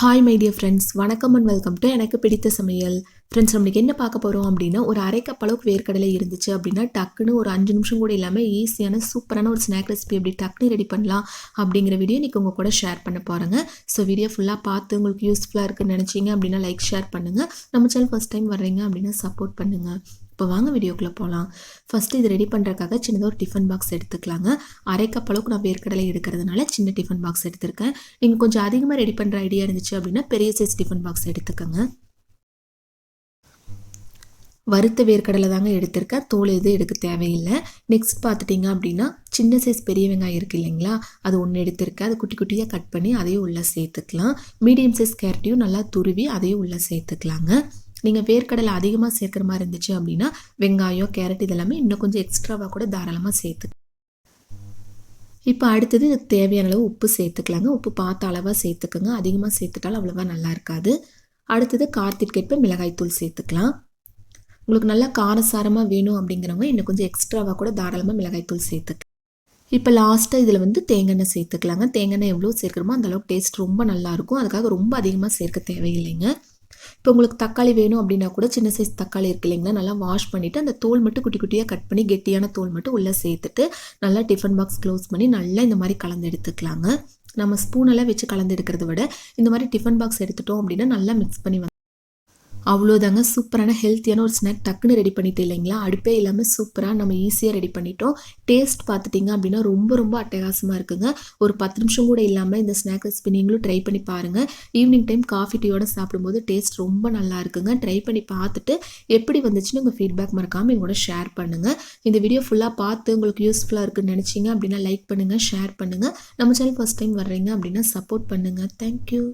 Hi my dear friends வணக்கம் and welcome to எனக்கு பிடித்த சமையல். ஃப்ரெண்ட்ஸ் நம்மளுக்கு என்ன பார்க்க போகிறோம் அப்படின்னா ஒரு அரை கப் அளவுக்கு வேர்க்கடலை இருந்துச்சு அப்படின்னா டக்குன்னு ஒரு அஞ்சு நிமிஷம் கூட இல்லாமல் ஈஸியான சூப்பரான ஒரு ஸ்நாக் ரெசிபி எப்படி டக்குன்னு ரெடி பண்ணலாம் அப்படிங்கிற வீடியோ இன்றைக்கி உங்கள் கூட ஷேர் பண்ண போகிறேங்க ஸோ வீடியோ ஃபுல்லாக பார்த்து உங்களுக்கு யூஸ்ஃபுல்லாக இருக்குன்னு நினச்சிங்க அப்படின்னா லைக் ஷேர் பண்ணுங்கள் நம்ம சேனல் ஃபஸ்ட் டைம் வர்றீங்க அப்படின்னா சப்போர்ட் பண்ணுங்கள் இப்போ வாங்க வீடியோக்குள்ளே போகலாம் ஃபஸ்ட்டு இது ரெடி பண்ணுறதுக்காக சின்னதாக ஒரு டிஃபன் பாக்ஸ் எடுத்துக்கலாங்க. அரை கப் அளவுக்கு நான் வேர்க்கடலை எடுக்கிறதுனால சின்ன டிஃபன் பாக்ஸ் எடுத்திருக்கேன். நீங்கள் கொஞ்சம் அதிகமாக ரெடி பண்ணுற ஐடியா இருந்துச்சு அப்படின்னா பெரிய சைஸ் டிஃபன் பாக்ஸ் எடுத்துக்கோங்க. வறுத்த வேர்க்கடலை தாங்க எடுத்திருக்கேன். தோல் எதுவும் எடுக்க தேவையில்லை. நெக்ஸ்ட் பார்த்துட்டிங்க அப்படின்னா சின்ன சைஸ் பெரிய வெங்காயம் இருக்குது இல்லைங்களா? அது ஒன்று எடுத்திருக்கேன். அது குட்டி குட்டியாக கட் பண்ணி அதையும் உள்ளே சேர்த்துக்கலாம். மீடியம் சைஸ் கேரட்டையும் நல்லா துருவி அதையும் உள்ளே சேர்த்துக்கலாங்க. நீங்கள் வேர்க்கடலை அதிகமாக சேர்க்குற மாதிரி இருந்துச்சு அப்படின்னா வெங்காயம் கேரட் இதெல்லாமே இன்னும் கொஞ்சம் எக்ஸ்ட்ராவாக கூட தாராளமாக சேர்த்து இப்போ அடுத்தது இதுக்கு தேவையான அளவு உப்பு சேர்த்துக்கலாங்க. உப்பு பார்த்த அளவாக சேர்த்துக்கோங்க. அதிகமாக சேர்த்துட்டாலும் அவ்வளோவா நல்லா இருக்காது. அடுத்தது கார்த்திற்கேற்ப மிளகாய்த்தூள் சேர்த்துக்கலாம். உங்களுக்கு நல்லா காரசாரமாக வேணும் அப்படிங்கிறவங்க இன்னும் கொஞ்சம் எக்ஸ்ட்ராவாக கூட தாராளமாக மிளகாய்த்தூள் சேர்த்துக்க இப்போ லாஸ்ட்டாக இதில் வந்து தேங்காய் சேர்த்துக்கலாங்க. தேங்காய் எவ்வளோ சேர்க்குறோமோ அந்தளவுக்கு டேஸ்ட் ரொம்ப நல்லாயிருக்கும் அதுக்காக ரொம்ப அதிகமாக சேர்க்க தேவையில்லைங்க. இப்போ உங்களுக்கு தக்காளி வேணும் அப்படின்னா கூட சின்ன சைஸ் தக்காளி இருக்கு இல்லைங்களா? நல்லா வாஷ் பண்ணிவிட்டு அந்த தோல் மட்டும் குட்டி குட்டியாக கட் பண்ணி கெட்டியான தோல் மட்டும் உள்ளே சேர்த்துட்டு நல்லா டிஃபன் பாக்ஸ் க்ளோஸ் பண்ணி நல்லா இந்த மாதிரி கலந்து எடுத்துக்கலாங்க. நம்ம ஸ்பூனெல்லாம் வச்சு கலந்து எடுக்கிறத விட இந்த மாதிரி டிஃபன் பாக்ஸ் எடுத்துட்டோம் அப்படின்னா நல்லா மிக்ஸ் பண்ணி அவ்வளோதாங்க சூப்பரான ஹெல்த்தியான ஒரு ஸ்நாக் டக்குன்னு ரெடி பண்ணிட்டு இல்லைங்களா? அடுப்பே இல்லாமல் சூப்பராக நம்ம ஈஸியாக ரெடி பண்ணிட்டோம். டேஸ்ட் பார்த்துட்டிங்க அப்படின்னா ரொம்ப ரொம்ப அட்டகாசமாக இருக்குங்க. ஒரு பத்து நிமிஷம் கூட இல்லாமல் இந்த ஸ்நாக் ரெசிபி நீங்களும் ட்ரை பண்ணி பாருங்கள் ஈவினிங் டைம் காஃபி டீயோட சாப்பிடும்போது டேஸ்ட் ரொம்ப நல்லா இருக்குங்க. ட்ரை பண்ணி பார்த்துட்டு எப்படி வந்துச்சுன்னு உங்கள் ஃபீட்பேக் மறக்காமல் எங்களோட ஷேர் பண்ணுங்கள் இந்த வீடியோ ஃபுல்லாக பார்த்து உங்களுக்கு யூஸ்ஃபுல்லாக இருக்குன்னு நினச்சிங்க அப்படின்னா லைக் பண்ணுங்கள் ஷேர் பண்ணுங்கள் நம்ம சேனல் ஃபஸ்ட் டைம் வர்றீங்க அப்படின்னா சப்போர்ட் பண்ணுங்கள் தேங்க்யூ